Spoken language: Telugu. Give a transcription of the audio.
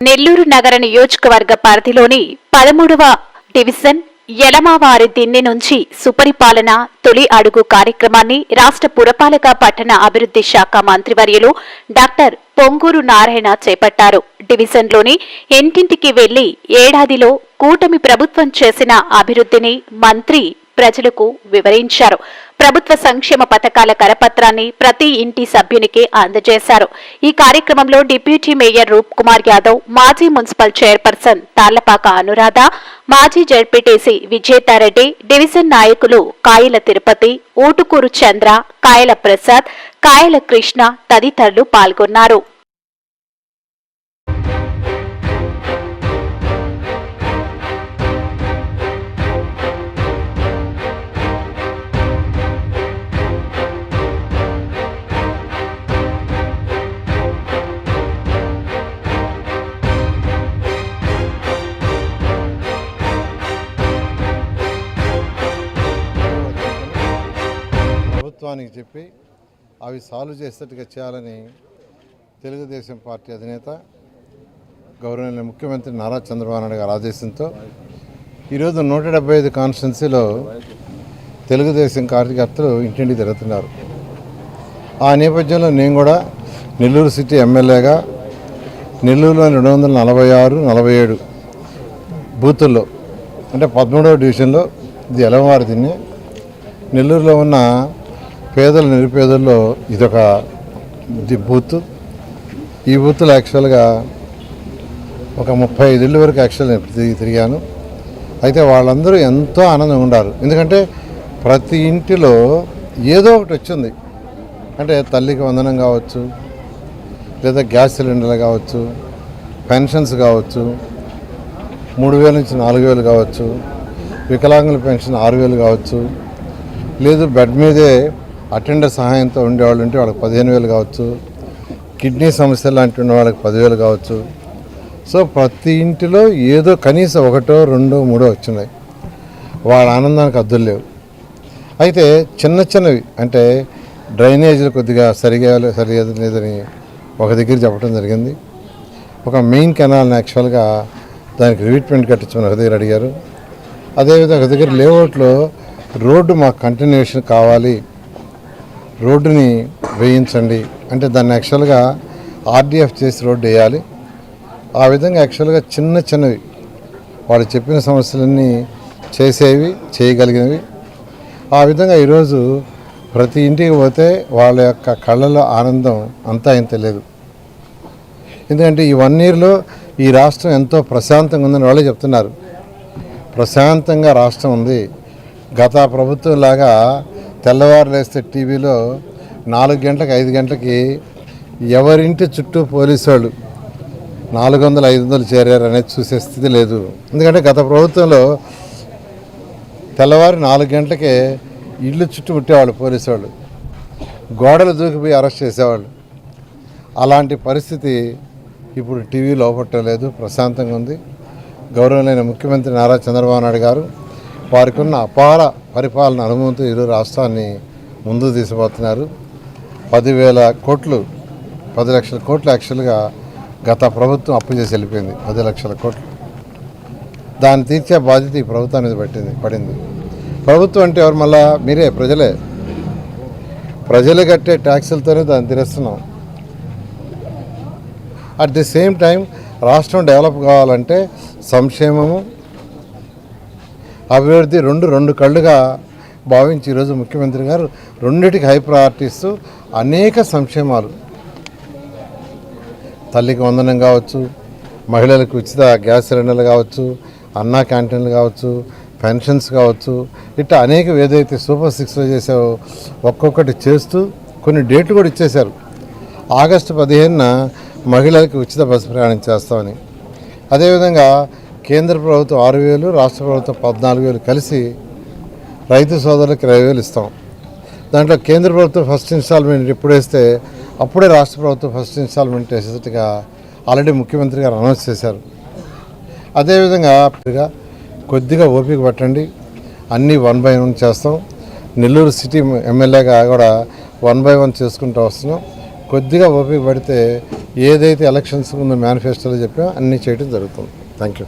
నెల్లూరు నగర నియోజకవర్గ పరిధిలోని పదమూడవ డివిజన్ యలమావారి దిన్నె నుంచి సుపరిపాలన తొలి అడుగు కార్యక్రమాన్ని రాష్ట్ర పురపాలక పట్టణ అభివృద్ధి శాఖ మంత్రివర్యులు డాక్టర్ పొంగూరు నారాయణ చేపట్టారు. డివిజన్లోని ఇంటింటికి వెళ్ళి ఏడాదిలో కూటమి ప్రభుత్వం చేసిన అభివృద్ధిని మంత్రి ప్రజలకు వివరించారు. ప్రభుత్వ సంక్షేమ పథకాల కరపత్రాన్ని ప్రతి ఇంటి సభ్యునికి అందజేశారు. ఈ కార్యక్రమంలో డిప్యూటీ మేయర్ రూప్ కుమార్ యాదవ్ మాజీ మున్సిపల్ చైర్పర్సన్ తాళ్ళపాక అనురాధ మాజీ జడ్పీటీసీ విజేతారెడ్డి డివిజన్ నాయకులు కాయల తిరుపతి ఊటుకూరు చంద్ర కాయల ప్రసాద్ కాయల కృష్ణ తదితరులు పాల్గొన్నారు. ప్రభుత్వానికి చెప్పి అవి సాల్వ్ చేసేట్టుగా చేయాలని తెలుగుదేశం పార్టీ అధినేత గౌరవనీయ ముఖ్యమంత్రి నారా చంద్రబాబు నాయుడు గారి ఆదేశంతో ఈరోజు నూట డెబ్బై ఐదు కాన్స్టిట్యున్సీలో తెలుగుదేశం కార్యకర్తలు ఇంటింటికి తిరుగుతున్నారు ఆ నేపథ్యంలో నేను కూడా నెల్లూరు సిటీ ఎమ్మెల్యేగా నెల్లూరులో రెండు వందల నలభై ఆరు నలభై ఏడు బూతుల్లో అంటే పదమూడవ డివిజన్లో ఇది ఎలవారి దీన్ని నెల్లూరులో ఉన్న పేదల నిరుపేదల్లో ఇదొక ఇది బూత్. ఈ బూత్లో యాక్చువల్గా ఒక ముప్పై ఐదు వరకు యాక్చువల్ నేను తిరిగి తిరిగాను. అయితే వాళ్ళందరూ ఎంతో ఆనందంగా ఉండారు. ఎందుకంటే ప్రతి ఇంటిలో ఏదో ఒకటి వచ్చింది. అంటే తల్లికి వందనం కావచ్చు లేదా గ్యాస్ సిలిండర్లు కావచ్చు పెన్షన్స్ కావచ్చు మూడు వేల నుంచి నాలుగు వేలు కావచ్చు వికలాంగుల పెన్షన్ ఆరు వేలు కావచ్చు లేదు బెడ్ మీదే అటెండర్ సహాయంతో ఉండేవాళ్ళు ఉంటే వాళ్ళకి పదిహేను వేలు కావచ్చు. కిడ్నీ సమస్య లాంటి ఉన్న వాళ్ళకి పదివేలు కావచ్చు. సో ప్రతి ఇంటిలో ఏదో కనీసం ఒకటో రెండో మూడో వచ్చినాయి. వాళ్ళ ఆనందానికి అద్దులు లేవు. అయితే చిన్న చిన్నవి అంటే డ్రైనేజీలు కొద్దిగా సరిగా సరిగా లేదని ఒక దగ్గర చెప్పడం జరిగింది. ఒక మెయిన్ కెనాల్ని యాక్చువల్గా దానికి రివిట్మెంట్ కట్టించమని ఒక దగ్గర అడిగారు. అదేవిధంగా ఒక దగ్గర లేఅవుట్లో రోడ్డు మాకు కంటిన్యూషన్ కావాలి. రోడ్డుని వేయించండి. అంటే దాన్ని యాక్చువల్గా ఆర్డీఎఫ్ చేసి రోడ్డు వేయాలి. ఆ విధంగా యాక్చువల్గా చిన్న చిన్నవి వాళ్ళు చెప్పిన సమస్యలన్నీ చేసేవి చేయగలిగినవి. ఆ విధంగా ఈరోజు ప్రతి ఇంటికి పోతే వాళ్ళ యొక్క కళ్ళలో ఆనందం అంతా ఇంత లేదు. ఎందుకంటే ఈ వన్ ఇయర్లో ఈ రాష్ట్రం ఎంతో ప్రశాంతంగా ఉందని వాళ్ళే చెప్తున్నారు. ప్రశాంతంగా రాష్ట్రం ఉంది. గత ప్రభుత్వం లాగా తెల్లవారు లేస్తే టీవీలో నాలుగు గంటలకు ఐదు గంటలకి ఎవరింటి చుట్టూ పోలీసు వాళ్ళు నాలుగు వందలు ఐదు వందలు చేరారు అనేది చూసే స్థితి లేదు. ఎందుకంటే గత ప్రభుత్వంలో తెల్లవారు నాలుగు గంటలకే ఇల్లు చుట్టూ ముట్టేవాళ్ళు పోలీసు వాళ్ళు గోడలు దూకిపోయి అరెస్ట్ చేసేవాళ్ళు. అలాంటి పరిస్థితి ఇప్పుడు టీవీ లోపట్టలేదు ప్రశాంతంగా ఉంది. గౌరవనీయ ముఖ్యమంత్రి నారా చంద్రబాబు నాయుడు గారు వారికి ఉన్న అపార పరిపాలన అనుభవంతో ఇరు రాష్ట్రాన్ని ముందుకు తీసుకుపోతున్నారు. పదివేల కోట్లు పది లక్షల కోట్లు యాక్చువల్గా గత ప్రభుత్వం అప్పు చేసి వెళ్ళిపోయింది. పది లక్షల కోట్లు. దాన్ని తీర్చే బాధ్యత ఈ ప్రభుత్వం మీద పట్టింది పడింది. ప్రభుత్వం అంటే ఎవరు? మళ్ళా మీరే ప్రజలే. ప్రజలు కట్టే ట్యాక్సులతోనే దాన్ని తీరుస్తున్నాం. అట్ ది సేమ్ టైం రాష్ట్రం డెవలప్ కావాలంటే సంక్షేమము అభివృద్ధి రెండు రెండు కళ్ళుగా భావించి ఈరోజు ముఖ్యమంత్రి గారు రెండింటికి హై ప్రయారిటీ ఇస్తూ అనేక సంక్షేమాలు. తల్లికి వందనం కావచ్చు మహిళలకు ఉచిత గ్యాస్ సిలిండర్లు కావచ్చు అన్నా క్యాంటీన్లు కావచ్చు పెన్షన్స్ కావచ్చు ఇట్లా అనేక ఏదైతే సూపర్ సిక్స్లో చేసావో ఒక్కొక్కటి చేస్తూ కొన్ని డేట్లు కూడా ఇచ్చేశారు. ఆగస్టు పదిహేనున మహిళలకు ఉచిత బస్సు ప్రయాణం చేస్తామని. అదేవిధంగా కేంద్ర ప్రభుత్వం ఆరు వేలు రాష్ట్ర ప్రభుత్వం పద్నాలుగు వేలు కలిసి రైతు సోదరులకు ఇరవై వేలు ఇస్తాం. దాంట్లో కేంద్ర ప్రభుత్వం ఫస్ట్ ఇన్స్టాల్మెంట్ ఎప్పుడు వేస్తే అప్పుడే రాష్ట్ర ప్రభుత్వం ఫస్ట్ ఇన్స్టాల్మెంట్ వేసేట్టుగా ఆల్రెడీ ముఖ్యమంత్రి గారు అనౌన్స్ చేశారు. అదేవిధంగా కొద్దిగా ఓపిక పట్టండి. అన్నీ వన్ బై వన్ చేస్తాం. నెల్లూరు సిటీ ఎమ్మెల్యేగా కూడా వన్ బై వన్ చేసుకుంటూ వస్తున్నాం. కొద్దిగా ఓపిక పడితే ఏదైతే ఎలక్షన్స్ ముందు మేనిఫెస్టోలో చెప్పామో అన్నీ చేయడం జరుగుతుంది. Thank you